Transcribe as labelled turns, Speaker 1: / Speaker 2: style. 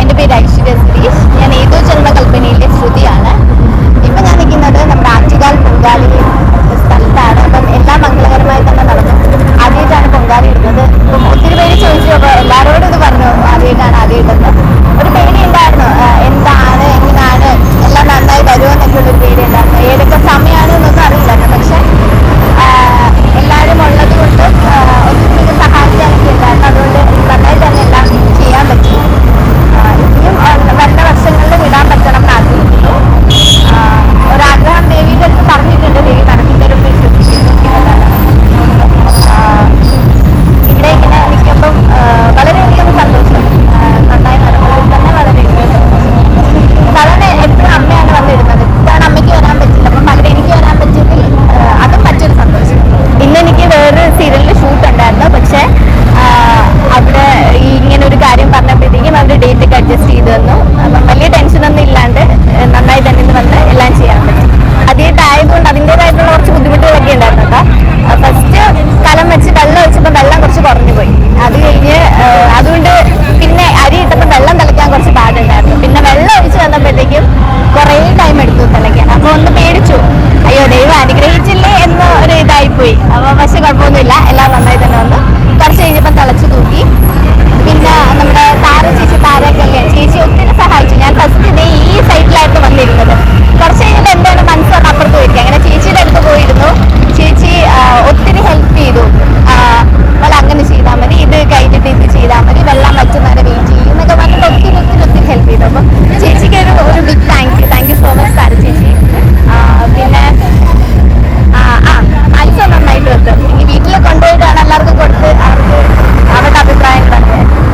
Speaker 1: എന്റെ പേര് ഐശ്വര്യ സുരേഷ് ഞാൻ ഏതോ ജന്മകൽപ്പനയിലെ ശ്രുതിയാണ്. ഇപ്പം ഞാൻ നിൽക്കുന്നത് നമ്മുടെ ആറ്റുകാൽ പൊങ്കാലി സ്ഥലത്താണ്. അപ്പം എല്ലാം മംഗളകരമായി തന്നെ നടന്നു. ആദ്യമായിട്ടാണ് പൊങ്കാലി ഇടുന്നത്. കുറഞ്ഞു പോയി. അത് കഴിഞ്ഞ് അതുകൊണ്ട് പിന്നെ അരി ഇട്ടപ്പോൾ വെള്ളം തിളയ്ക്കാൻ കുറച്ച് പാടുണ്ടായിരുന്നു. പിന്നെ വെള്ളം ഒഴിച്ച് വന്നപ്പോഴത്തേക്കും കുറേ ടൈം എടുത്തു തിളയ്ക്കാൻ. അപ്പോൾ ഒന്ന് പേടിച്ചു. അയ്യോ ദൈവം അനുഗ്രഹിച്ചില്ലേ എന്ന ഒരു ഇതായിപ്പോയി. അപ്പോൾ പക്ഷെ കുഴപ്പമൊന്നുമില്ല. എല്ലാം